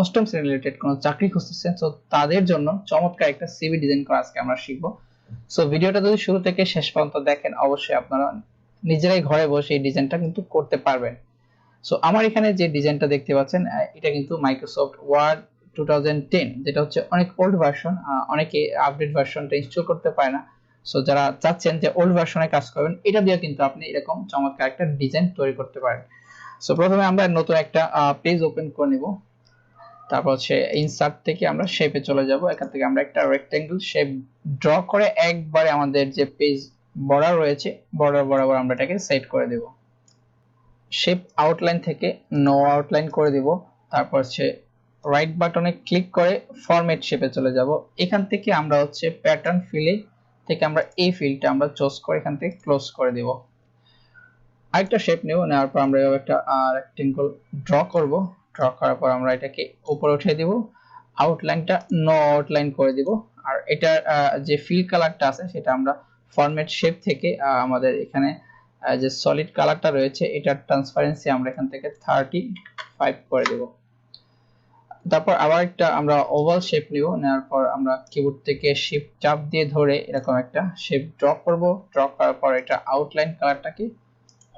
অষ্টম শ্রেণি রিলেটেড কোনো চাকরি খুঁজতেছেন তো তাদের জন্য চমৎকার একটা সিভি ডিজাইন করা আজকে আমরা শিখব। সো ভিডিওটা যদি শুরু থেকে শেষ পর্যন্ত দেখেন, অবশ্যই আপনারা নিজেরাই ঘরে বসে এই ডিজাইনটা কিন্তু করতে পারবেন। সো আমার এখানে যে ডিজাইনটা দেখতে পাচ্ছেন এটা কিন্তু মাইক্রোসফট ওয়ার্ড 2010 যেটা হচ্ছে অনেক ওল্ড ভার্সন অনেকে আপডেট ভার্সনটা ইনস্টল করতে পারে না। সো যারা চাচ্ছেন যে ওল্ড ভার্সনে কাজ করবেন, এটা দিয়ে কিন্তু আপনি এরকম চমৎকার একটা ডিজাইন তৈরি করতে পারেন। সো প্রথমে আমরা নতুন একটা পেজ ওপেন করে নিব। তারপর হচ্ছে ইনসার্ট থেকে আমরা শেপে চলে যাব। এখান থেকে আমরা একটা রেক্টেঙ্গেল শেপ ড্র করে একবারে আমাদের যে পেজ বর্ডার রয়েছে বর্ডার বরাবর আমরা এটাকে সেট করে দেব। শেপ আউটলাইন থেকে নো আউটলাইন করে দিব। তারপর হচ্ছে রাইট বাটনে ক্লিক করে ফরম্যাট শেপে চলে যাব। এখান থেকে আমরা হচ্ছে প্যাটার্ন ফিলে থেকে আমরা এই ফিলটা আমরা চুজ করে এখান থেকে ক্লোজ করে দেব। আরেকটা শেপ নেব, নেওয়ার পর আমরা একটা রেক্টেঙ্গল ড্র করব। ড্র করার পর আমরা এটাকে উপরে উঠিয়ে দিব। আউটলাইনটা নো আউটলাইন করে দিব। আর এটার যে ফিল কালারটা আছে সেটা আমরা ফরম্যাট শেপ থেকে আমাদের এখানে যে সলিড কালারটা রয়েছে এটার ট্রান্সপারেন্সি আমরা এখান থেকে থার্টি ফাইভ করে দেব। তারপর আবার একটা আমরা ওভাল শেপ নিব। নেওয়ার পর আমরা কিবোর্ড থেকে শিফট চাপ দিয়ে ধরে এরকম একটা শেপ ড্র করব। ড্র করার পর এটা আউটলাইন কালারটাকে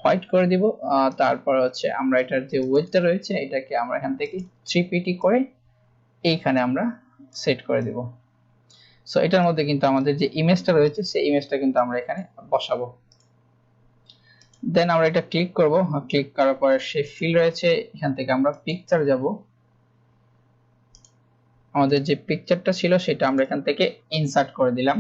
হোয়াইট করে দিব। তারপর হচ্ছে আমরা এটার যে ওয়েটটা রয়েছে, এটাকে আমরা এখান থেকে থ্রি পিটি করে এইখানে আমরা সেট করে দিব। সো এটার মধ্যে কিন্তু আমাদের যে ইমেজটা রয়েছে, সেই ইমেজটা কিন্তু আমরা এখানে বসাবো। দেন আমরা এটা ক্লিক করব। ক্লিক করার পরে সে ফিল রয়েছে, এখান থেকে আমরা পিকচার যাব। আমাদের যে পিকচারটা ছিল, সেটা আমরা এখান থেকে ইনসার্ট করে দিলাম।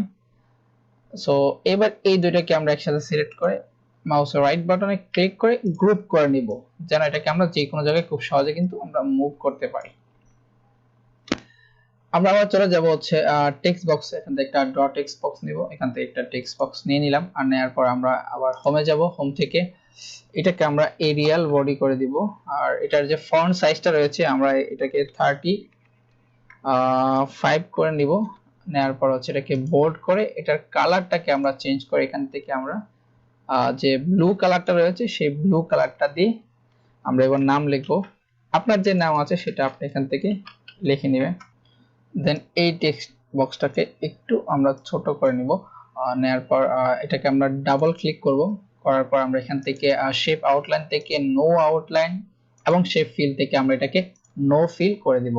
সো এবার এই দুইটাকে আমরা একসাথে সিলেক্ট করে মাউসের রাইট বাটনে ক্লিক করে গ্রুপ করে নিব, যেন এটাকে আমরা যে কোনো জায়গায় খুব সহজে কিন্তু আমরা মুভ করতে পারি। আমরা আবার চলে যাব হচ্ছে টেক্সট বক্স এখান থেকে একটা ডট টেক্সট বক্স নিব, এখান থেকে একটা টেক্সট বক্স নিয়ে নিলাম, আর নেওয়ার পর আমরা আবার হোমে যাব। হোম থেকে এটাকে আমরা এরিয়াল বডি করে দিব, আর এটার যে ফন্ট সাইজটা রয়েছে, আমরা এটাকে থার্টি ফাইভ করে নিব। নেওয়ার পর হচ্ছে এটাকে বোল্ড করে, এটার কালারটাকে আমরা চেঞ্জ করে এখান থেকে আমরা যে ব্লু কালারটা রয়েছে সেই ব্লু কালারটা দিয়ে আমরা এবার নাম লিখব। আপনার যে নাম আছে সেটা আপনি এখান থেকে লিখে নেবেন। দেন এই টেক্সট বক্সটাকে একটু আমরা ছোট করে নিব। নেওয়ার পর এটাকে আমরা ডাবল ক্লিক করব। করার পর আমরা এখান থেকে শেপ আউটলাইন থেকে নো আউটলাইন এবং শেপ ফিল থেকে আমরা এটাকে নো ফিল করে দিব।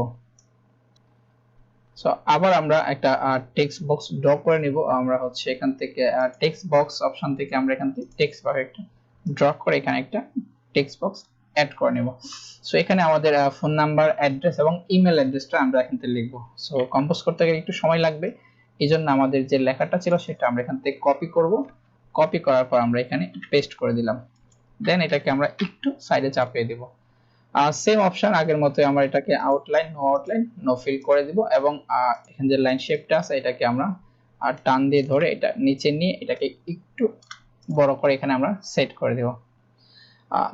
সো আবার আমরা একটা টেক্সট বক্স ড্র করে নিব। আমরা হচ্ছে এখান থেকে টেক্সট বক্স অপশন থেকে আমরা এখান থেকে টেক্সট বক্স একটা ড্র করে এখানে একটা টেক্সট বক্স অ্যাড করে নেব। সো এখানে আমাদের ফোন নাম্বার অ্যাড্রেস এবং ইমেল অ্যাড্রেসটা আমরা এখান থেকে লিখব। সো কম্পোজ করতে গেলে একটু সময় লাগবে। এই জন্য আমাদের যে লেখাটা ছিল সেটা আমরা এখান থেকে কপি করব। কপি করার পর আমরা এখানে পেস্ট করে দিলাম। দেন এটাকে আমরা একটু সাইডে চাপিয়ে দিব। সেম অপশন আগের মতো আমরা এটাকে outline no outline no fill করে দিব এবং এখানে যে লাইন শেপটা আছে, এটাকে আমরা আর টান দিয়ে ধরে এটা নিচে নিয়ে এটাকে একটু বড় করে এখানে আমরা সেট করে দেব।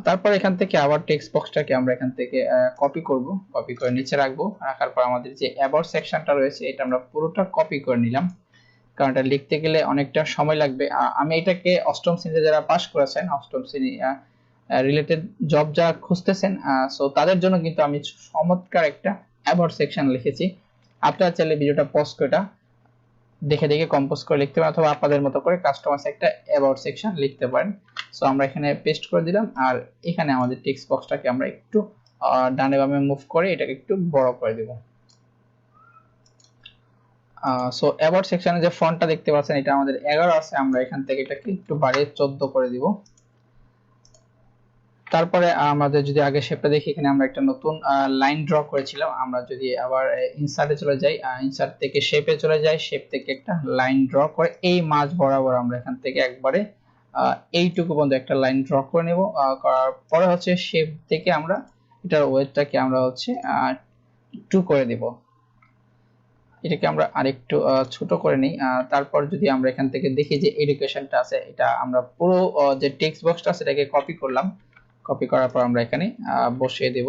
তারপর এখান থেকে আবার টেক্সট বক্সটাকে আমরা এখান থেকে কপি করব কপি করে নিচে রাখব। রাখার পর আমাদের যে অ্যাবাউট সেকশনটা রয়েছে, এটা আমরা পুরোটা কপি করে নিলাম। কারণ এটা লিখতে গেলে অনেকটা সময় লাগবে। আমি এটাকে অষ্টম শ্রেণীতে যারা পাস করেছেন, অষ্টম শ্রেণি রিলেটেড জব যা খুঁজতেছেন সো তাদের জন্য কিন্তু আমি চমৎকার একটা অ্যাবাউট সেকশন লিখেছি। আপনারা চাইলে ভিডিওটা পজ করে দেখে দেখে কম্পোজ করে লিখতে পারেন, অথবা আপনাদের মতো করে কাস্টমাইজ একটা অ্যাবাউট সেকশন লিখতে পারেন। সো আমরা এখানে পেস্ট করে দিলাম, আর এখানে আমাদের টেক্সট বক্সটাকে আমরা একটু ডানে বামে মুভ করে এটাকে একটু বড় করে দেব। সো অ্যাবাউট সেকশনে যে ফন্টটা দেখতে পাচ্ছেন, এটা আমাদের এগারো আছে, আমরা এখান থেকে এটাকে একটু বাড়িয়ে চোদ্দ করে দিব। তারপরে আমাদের যদি আগে শেপটা দেখি, এখানে আমরা একটা নতুন লাইন ড্র করেছিলাম। আমরা যদি আবার ইনসার্টে চলে যাই ইনসার্ট থেকে শেপে চলে যাই শেপ থেকে একটা লাইন ড্র করে এই মাঝ বরাবর আমরা এখান থেকে একবারে এইটুকু পর্যন্ত একটা লাইন ড্র করে নেব। করার পরে হচ্ছে শেপ থেকে আমরা এটার ওয়েটটাকে আমরা হচ্ছে টু করে দেব। এটাকে আমরা আরেকটু ছোট করে নিই। তারপর যদি আমরা এখান থেকে দেখি যে এডুকেশনটা আছে, এটা আমরা পুরো যে টেক্সট বক্সটা সেটাকে কপি করলাম। কপি করার পর আমরা এখানে বসিয়ে দেব।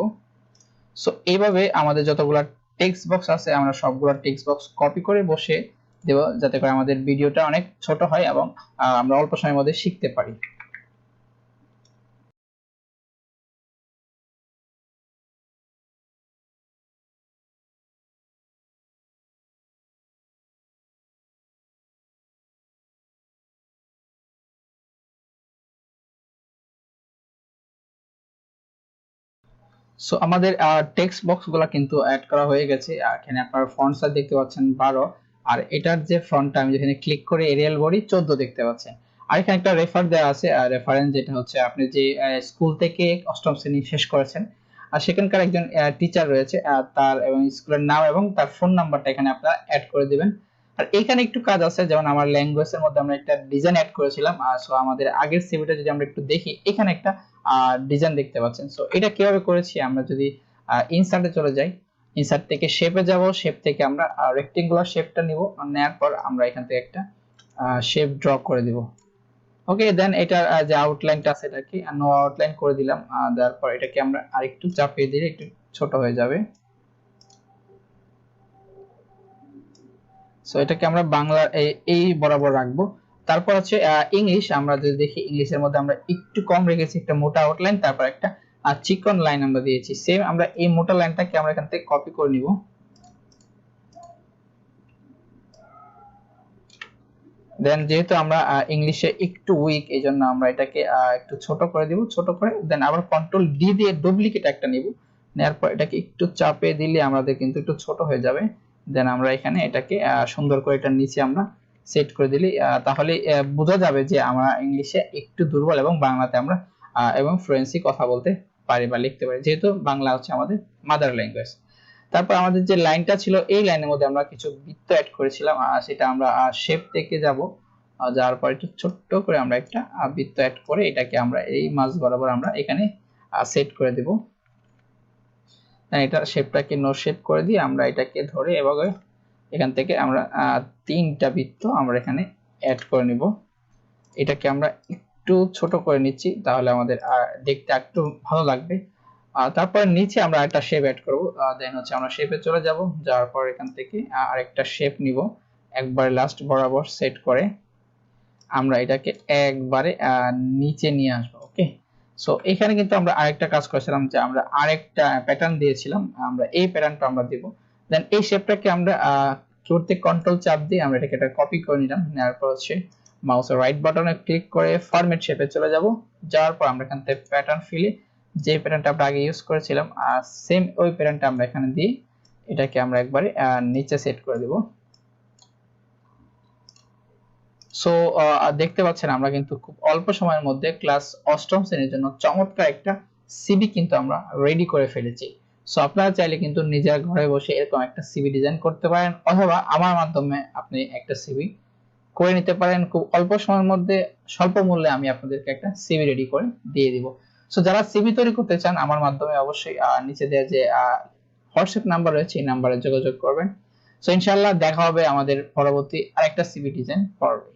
সো এইভাবে আমাদের যতগুলা টেক্সট বক্স আছে, আমরা সবগুলো টেক্সট বক্স কপি করে বসে দেব, যাতে করে আমাদের ভিডিওটা অনেক ছোট হয় এবং আমরা অল্প সময়ের মধ্যে শিখতে পারি। সো আমাদের টেক্সট বক্সগুলা কিন্তু অ্যাড করা হয়ে গেছে। আর এখানে আপনার ফন্ট সাইজ দেখতে পাচ্ছেন বারো। আর এটার যে ফন্টটা আমি যেখানে ক্লিক করে এরিয়াল বডি চোদ্দ দেখতে পাচ্ছেন। আর এখানে একটা রেফার দেওয়া আছে। আর রেফারেন্স যেটা হচ্ছে আপনি যে স্কুল থেকে অষ্টম শ্রেণি শেষ করেছেন। আর সেখানকার একজন টিচার রয়েছে। তার এবং স্কুলের নাম এবং তার ফোন নাম্বারটা এখানে আপনারা অ্যাড করে দিবেন। আর এখানে একটু কাজ আছে। যেমন আমার ল্যাঙ্গুয়েজ এর মধ্যে আমরা একটা ডিজাইন অ্যাড করেছিলাম। সো আমাদের আগের সিভিটা যদি আমরা একটু দেখি, এখানে একটা ডিজাইন দেখতে পাচ্ছেন। সো এটা কীভাবে করেছি আমরা যদি ইনসার্টে চলে যাই। ইনসার্ট থেকে শেপে যাব শেপ থেকে আমরা রেক্টেঙ্গুলার শেপটা নিব নেওয়ার পর আমরা এখান থেকে একটা শেপ ড্র করে দিব। ওকে দেন আহ, যে আউটলাইনটা আছে এটা কি নো আউটলাইন করে দিলাম দেওয়ার পর এটাকে আমরা আরেকটু চাপিয়ে দিলে একটু ছোট হয়ে যাবে। সো এটাকে আমরা বাংলা এই- এই বরাবর রাখব। তারপর হচ্ছে ইংলিশ আমরা যদি দেখি ইংলিশের মধ্যে আমরা একটু কম রেখেছি, একটা মোটা আউটলাইন তারপর একটা আর চিকন লাইন আমরা দিয়েছি। সেম আমরা এই মোটা লাইনটাকে আমরা এখান থেকে কপি করে নিব। দেন যেহেতু আমরা ইংলিশে একটু উইক এই জন্য আমরা এটাকে একটু ছোট করে দিব, ছোট করে দেন আবার কন্ট্রোল ডি দিয়ে ডুপ্লিকেট একটা নিব। নেওয়ার পর এটাকে একটু চাপে দিলে আমাদের কিন্তু একটু ছোট হয়ে যাবে। দেন আমরা এখানে এটাকে সুন্দর করে এটার নিচে আমরা সেট করে দিলি তাহলে বোঝা যাবে যে আমরা ইংলিশে একটু দুর্বল এবং বাংলাতে আমরা এবং ফ্লুয়েন্সি কথা বলতে পারি বা লিখতে পারি যেহেতু বাংলা হচ্ছে আমাদের মাদার ল্যাঙ্গুয়েজ তারপর আমাদের যে লাইনটা ছিল এই লাইনের মধ্যে আমরা কিছু বৃত্ত অ্যাড করেছিলাম আহ, সেটা আমরা শেপ থেকে যাব যাওয়ার পর একটু ছোট্ট করে আমরা একটা বৃত্ত অ্যাড করে এটাকে আমরা এই মাঝ বরাবর আমরা এখানে সেট করে দেব। এটা শেপটাকে নো শেপ করে দিয়ে আমরা এটাকে ধরে এভাবে এখান থেকে আমরা তিনটা বৃত্ত আমরা এখানে অ্যাড করে নিব। এটাকে আমরা একটু ছোট করে নিচ্ছি, তাহলে আমাদের দেখতে একটু ভালো লাগবে। আর তারপর নিচে আমরা একটা শেপ অ্যাড করব। দেন হচ্ছে আমরা শেপে চলে যাব, যাওয়ার পর এখান থেকে আরেকটা শেপ নিব। একবারে লাস্ট বরাবর সেট করে আমরা এটাকে একবারে নিচে নিয়ে আসব ওকে সো এখানে কিন্তু আমরা আরেকটা কাজ করেছিলাম যে আমরা আরেকটা প্যাটার্ন দিয়েছিলাম। আমরা এই প্যাটার্নটা আমরা দিব। দেন এই শেপটাকে আমরা কিবোর্ড কন্ট্রোল চাপ দিয়ে আমরা এটাকে একটা কপি করে নিলাম। নেওয়ার পর হচ্ছে মাউসের রাইট বাটনে ক্লিক করে ফরম্যাট শেপে চলে যাব। যাওয়ার পর আমরা এখান থেকে প্যাটার্ন ফিলে যে প্যাটার্নটা আমরা আগে ইউজ করেছিলাম আর সেম ওই প্যাটার্নটা আমরা এখানে দিই এটাকে আমরা একবারে নিচে সেট করে দেব। সো দেখতে পাচ্ছেন আমরা কিন্তু খুব অল্প সময়ের মধ্যে ক্লাস অষ্টম শ্রেণির জন্য চমৎকার একটা সিবি কিন্তু আমরা রেডি করে ফেলেছি। সো আপনারা চাইলে কিন্তু নিজের ঘরে বসে এরকম একটা সিবি ডিজাইন করতে পারেন, অথবা আমার মাধ্যমে আপনি একটা সিবি করে নিতে পারেন। খুব অল্প সময়ের মধ্যে স্বল্প মূল্যে আমি আপনাদেরকে একটা সিবি রেডি করে দিয়ে দিব। সো যারা সিবি তৈরি করতে চান, আমার মাধ্যমে অবশ্যই নিচে দেওয়া যে হোয়াটসঅ্যাপ নাম্বার রয়েছে, এই নাম্বারে যোগাযোগ করবেন। সো ইনশাআল্লাহ দেখা হবে আমাদের পরবর্তী আরেকটা সিবি ডিজাইন পর্বে।